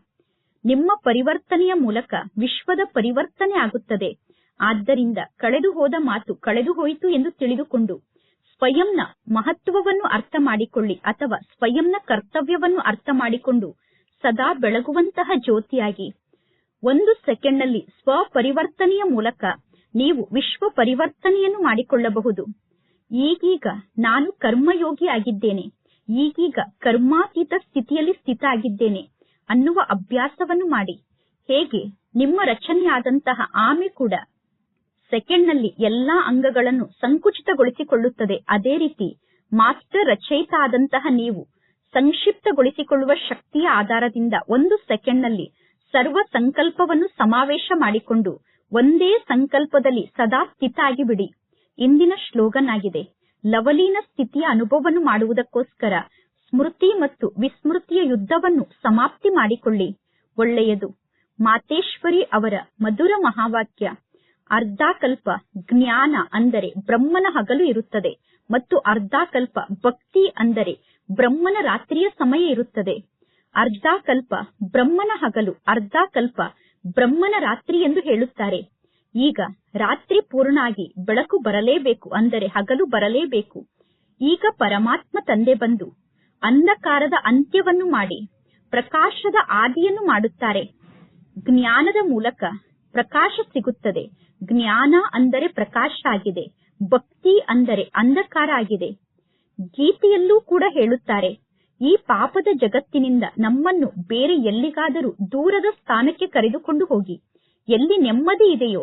ನಿಮ್ಮ ಪರಿವರ್ತನೆಯ ಮೂಲಕ ವಿಶ್ವದ ಪರಿವರ್ತನೆ ಆಗುತ್ತದೆ. ಆದ್ದರಿಂದ ಕಳೆದು ಹೋದ ಮಾತು ಕಳೆದು ಹೋಯಿತು ಎಂದು ತಿಳಿದುಕೊಂಡು ಸ್ವಯಂನ ಮಹತ್ವವನ್ನು ಅರ್ಥ ಮಾಡಿಕೊಳ್ಳಿ ಅಥವಾ ಸ್ವಯಂನ ಕರ್ತವ್ಯವನ್ನು ಅರ್ಥ ಮಾಡಿಕೊಂಡು ಸದಾ ಬೆಳಗುವಂತಹ ಜ್ಯೋತಿಯಾಗಿ. ಒಂದು ಸೆಕೆಂಡ್ನಲ್ಲಿ ಸ್ವಪರಿವರ್ತನೆಯ ಮೂಲಕ ನೀವು ವಿಶ್ವ ಪರಿವರ್ತನೆಯನ್ನು ಮಾಡಿಕೊಳ್ಳಬಹುದು. ಈಗೀಗ ನಾನು ಕರ್ಮಯೋಗಿ ಆಗಿದ್ದೇನೆ. ಈಗೀಗ ಕರ್ಮಾತೀತ ಸ್ಥಿತಿಯಲ್ಲಿ ಸ್ಥಿತ ಆಗಿದ್ದೇನೆ ಅನ್ನುವ ಅಭ್ಯಾಸವನ್ನು ಮಾಡಿ. ಹೇಗೆ? ನಿಮ್ಮ ರಚನೆಯಾದಂತಹ ಆಮೆ ಕೂಡ ಸೆಕೆಂಡ್ನಲ್ಲಿ ಎಲ್ಲಾ ಅಂಗಗಳನ್ನು ಸಂಕುಚಿತಗೊಳಿಸಿಕೊಳ್ಳುತ್ತದೆ. ಅದೇ ರೀತಿ ಮಾಸ್ಟರ್ ರಚಯಿತ ಆದಂತಹ ನೀವು ಸಂಕ್ಷಿಪ್ತಗೊಳಿಸಿಕೊಳ್ಳುವ ಶಕ್ತಿಯ ಆಧಾರದಿಂದ ಒಂದು ಸೆಕೆಂಡ್ನಲ್ಲಿ ಸರ್ವ ಸಂಕಲ್ಪವನ್ನು ಸಮಾವೇಶ ಮಾಡಿಕೊಂಡು ಒಂದೇ ಸಂಕಲ್ಪದಲ್ಲಿ ಸದಾ ಸ್ಥಿತ ಆಗಿಬಿಡಿ. ಇಂದಿನ ಶ್ಲೋಗನ್ ಆಗಿದೆ. ಲವಲೀನ ಸ್ಥಿತಿಯ ಅನುಭವವನ್ನು ಮಾಡುವುದಕ್ಕೋಸ್ಕರ ಸ್ಮೃತಿ ಮತ್ತು ವಿಸ್ಮೃತಿಯ ಯುದ್ಧವನ್ನು ಸಮಾಪ್ತಿ ಮಾಡಿಕೊಳ್ಳಿ. ಒಳ್ಳೆಯದು. ಮಾತೇಶ್ವರಿ ಅವರ ಮಧುರ ಮಹಾವಾಕ್ಯ. ಅರ್ಧಾಕಲ್ಪ ಜ್ಞಾನ ಅಂದರೆ ಬ್ರಹ್ಮನ ಹಗಲು ಇರುತ್ತದೆ ಮತ್ತು ಅರ್ಧಾಕಲ್ಪ ಭಕ್ತಿ ಅಂದರೆ ಬ್ರಹ್ಮನ ರಾತ್ರಿಯ ಸಮಯ ಇರುತ್ತದೆ. ಅರ್ಧಾಕಲ್ಪ ಬ್ರಹ್ಮನ ಹಗಲು, ಅರ್ಧಾಕಲ್ಪ ಬ್ರಹ್ಮನ ರಾತ್ರಿ ಎಂದು ಹೇಳುತ್ತಾರೆ. ಈಗ ರಾತ್ರಿ ಪೂರ್ಣಾಗಿ ಬೆಳಕು ಬರಲೇಬೇಕು ಅಂದರೆ ಹಗಲು ಬರಲೇಬೇಕು. ಈಗ ಪರಮಾತ್ಮ ತಂದೆ ಬಂದು ಅಂಧಕಾರದ ಅಂತ್ಯವನ್ನು ಮಾಡಿ ಪ್ರಕಾಶದ ಆದಿಯನ್ನು ಮಾಡುತ್ತಾರೆ. ಜ್ಞಾನದ ಮೂಲಕ ಪ್ರಕಾಶ ಸಿಗುತ್ತದೆ. ಜ್ಞಾನ ಅಂದರೆ ಪ್ರಕಾಶ ಆಗಿದೆ, ಭಕ್ತಿ ಅಂದರೆ ಅಂಧಕಾರ ಆಗಿದೆ. ಗೀತೆಯಲ್ಲೂ ಕೂಡ ಹೇಳುತ್ತಾರೆ, ಈ ಪಾಪದ ಜಗತ್ತಿನಿಂದ ನಮ್ಮನ್ನು ಬೇರೆ ಎಲ್ಲಿಗಾದರೂ ದೂರದ ಸ್ಥಾನಕ್ಕೆ ಕರೆದುಕೊಂಡು ಹೋಗಿ. ಎಲ್ಲಿ ನೆಮ್ಮದಿ ಇದೆಯೋ,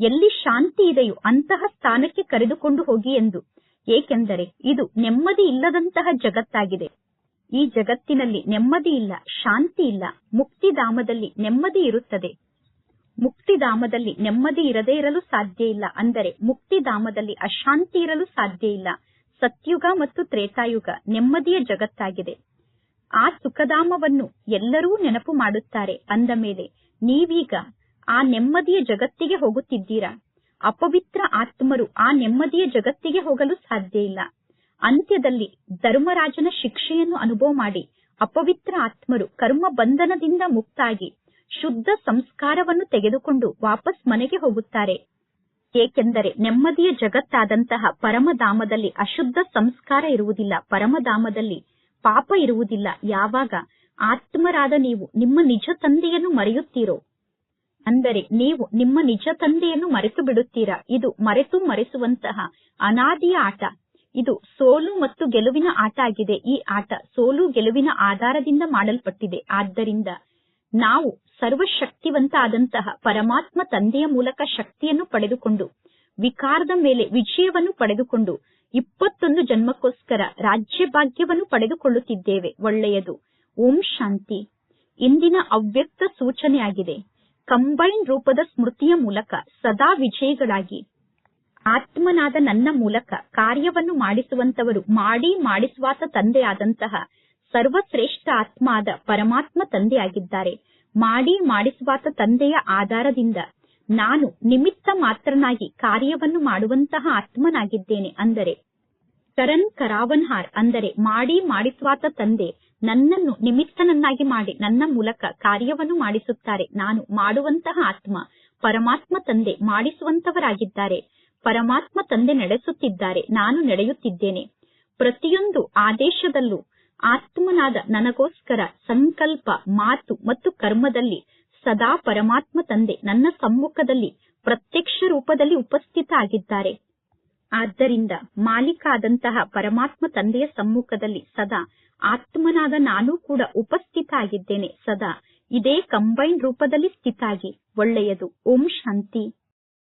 ಎಲ್ಲಿ ಶಾಂತಿ ಇದೆಯೋ ಅಂತಹ ಸ್ಥಾನಕ್ಕೆ ಕರೆದುಕೊಂಡು ಹೋಗಿ ಎಂದು. ಏಕೆಂದರೆ ಇದು ನೆಮ್ಮದಿ ಇಲ್ಲದಂತಹ ಜಗತ್ತಾಗಿದೆ. ಈ ಜಗತ್ತಿನಲ್ಲಿ ನೆಮ್ಮದಿ ಇಲ್ಲ, ಶಾಂತಿ ಇಲ್ಲ ಮುಕ್ತಿಧಾಮದಲ್ಲಿ ನೆಮ್ಮದಿ ಇರುತ್ತದೆ. ಮುಕ್ತಿಧಾಮದಲ್ಲಿ ನೆಮ್ಮದಿ ಇರದೇ ಇರಲು ಸಾಧ್ಯ ಇಲ್ಲ ಅಂದರೆ ಮುಕ್ತಿಧಾಮದಲ್ಲಿ ಅಶಾಂತಿ ಇರಲು ಸಾಧ್ಯ ಇಲ್ಲ. ಸತ್ಯುಗ ಮತ್ತು ತ್ರೇತಾಯುಗ ನೆಮ್ಮದಿಯ ಜಗತ್ತಾಗಿದೆ. ಆ ಸುಖಧಾಮವನ್ನು ಎಲ್ಲರೂ ನೆನಪು ಮಾಡುತ್ತಾರೆ. ಅಂದ ಮೇಲೆ, ನೀವೀಗ ಆ ನೆಮ್ಮದಿಯ ಜಗತ್ತಿಗೆ ಹೋಗುತ್ತಿದ್ದೀರಾ? ಅಪವಿತ್ರ ಆತ್ಮರು ಆ ನೆಮ್ಮದಿಯ ಜಗತ್ತಿಗೆ ಹೋಗಲು ಸಾಧ್ಯ ಇಲ್ಲ. ಅಂತ್ಯದಲ್ಲಿ ಧರ್ಮರಾಜನ ಶಿಕ್ಷೆಯನ್ನು ಅನುಭವ ಮಾಡಿ ಅಪವಿತ್ರ ಆತ್ಮರು ಕರ್ಮ ಬಂಧನದಿಂದ ಮುಕ್ತಾಗಿ ಶುದ್ಧ ಸಂಸ್ಕಾರವನ್ನು ತೆಗೆದುಕೊಂಡು ವಾಪಸ್ ಮನೆಗೆ ಹೋಗುತ್ತಾರೆ. ಏಕೆಂದರೆ ನೆಮ್ಮದಿಯ ಜಗತ್ತಾದಂತಹ ಪರಮಧಾಮದಲ್ಲಿ ಅಶುದ್ಧ ಸಂಸ್ಕಾರ ಇರುವುದಿಲ್ಲ, ಪರಮಧಾಮದಲ್ಲಿ ಪಾಪ ಇರುವುದಿಲ್ಲ. ಯಾವಾಗ ಆತ್ಮರಾದ ನೀವು ನಿಮ್ಮ ನಿಜ ತಂದೆಯನ್ನು ಮರೆಯುತ್ತೀರೋ? ಅಂದರೆ ನೀವು ನಿಮ್ಮ ನಿಜ ತಂದೆಯನ್ನು ಮರೆತು ಬಿಡುತ್ತೀರಾ ಇದು ಮರೆತು ಮರೆಸುವಂತಹ ಅನಾದಿಯ ಆಟ. ಇದು ಸೋಲು ಮತ್ತು ಗೆಲುವಿನ ಆಟ ಆಗಿದೆ. ಈ ಆಟ ಸೋಲು ಗೆಲುವಿನ ಆಧಾರದಿಂದ ಮಾಡಲ್ಪಟ್ಟಿದೆ. ಆದ್ದರಿಂದ ನಾವು ಸರ್ವಶಕ್ತಿವಂತ ಆದಂತಹ ಪರಮಾತ್ಮ ತಂದೆಯ ಮೂಲಕ ಶಕ್ತಿಯನ್ನು ಪಡೆದುಕೊಂಡು, ವಿಕಾರದ ಮೇಲೆ ವಿಜಯವನ್ನು ಪಡೆದುಕೊಂಡು, ಇಪ್ಪತ್ತೊಂದು ಜನ್ಮಕ್ಕೋಸ್ಕರ ರಾಜ್ಯ ಭಾಗ್ಯವನ್ನು ಪಡೆದುಕೊಳ್ಳುತ್ತಿದ್ದೇವೆ. ಒಳ್ಳೆಯದು. ಓಂ ಶಾಂತಿ. ಇಂದಿನ ಅವ್ಯಕ್ತ ಸೂಚನೆಯಾಗಿದೆ. ಕಂಬೈನ್ ರೂಪದ ಸ್ಮೃತಿಯ ಮೂಲಕ ಸದಾ ವಿಜಯಿಗಳಾಗಿ, ಆತ್ಮನಾದ ನನ್ನ ಮೂಲಕ ಕಾರ್ಯವನ್ನು ಮಾಡಿಸುವಂತವರು ಮಾಡಿ ಮಾಡಿಸುವಾತ ತಂದೆಯಾದಂತಹ ಸರ್ವಶ್ರೇಷ್ಠ ಆತ್ಮ ಆದ ಪರಮಾತ್ಮ ತಂದೆಯಾಗಿದ್ದಾರೆ. ಮಾಡಿ ಮಾಡಿಸುವಾತ ತಂದೆಯ ಆಧಾರದಿಂದ ನಾನು ನಿಮಿತ್ತ ಮಾತ್ರನಾಗಿ ಕಾರ್ಯವನ್ನು ಮಾಡುವಂತಹ ಆತ್ಮನಾಗಿದ್ದೇನೆ ಅಂದರೆ ಕರನ್ ಕರಾವನ್ಹಾರ್ ಅಂದರೆ ಮಾಡಿ ಮಾಡಿಸುವಾತ ತಂದೆ ನನ್ನನ್ನು ನಿಮಿತ್ತನನ್ನಾಗಿ ಮಾಡಿ ನನ್ನ ಮೂಲಕ ಕಾರ್ಯವನ್ನು ಮಾಡಿಸುತ್ತಾರೆ. ನಾನು ಮಾಡುವಂತಹ ಆತ್ಮ ಪರಮಾತ್ಮ ತಂದೆ ಮಾಡಿಸುವಂತವರಾಗಿದ್ದಾರೆ. ಪರಮಾತ್ಮ ತಂದೆ ನಡೆಸುತ್ತಿದ್ದಾರೆ. ನಾನು ನಡೆಯುತ್ತಿದ್ದೇನೆ. ಪ್ರತಿಯೊಂದು ಆದೇಶದಲ್ಲೂ ಆತ್ಮನಾದ ನನಗೋಸ್ಕರ ಸಂಕಲ್ಪ, ಮಾತು ಮತ್ತು ಕರ್ಮದಲ್ಲಿ ಸದಾ ಪರಮಾತ್ಮ ತಂದೆ ನನ್ನ ಸಮ್ಮುಖದಲ್ಲಿ ಪ್ರತ್ಯಕ್ಷ ರೂಪದಲ್ಲಿ ಉಪಸ್ಥಿತ ಆಗಿದ್ದಾರೆ. ಆದ್ದರಿಂದ ಮಾಲೀಕ ಆದಂತಹ ಪರಮಾತ್ಮ ತಂದೆಯ ಸಮ್ಮುಖದಲ್ಲಿ ಸದಾ ಆತ್ಮನಾದ ನಾನು ಕೂಡ ಉಪಸ್ಥಿತ ಆಗಿದ್ದೇನೆ. ಸದಾ ಇದೇ ಕಂಬೈನ್ ರೂಪದಲ್ಲಿ ಸ್ಥಿತಾಗಿ. ಒಳ್ಳೆಯದು. ಓಂ ಶಾಂತಿ.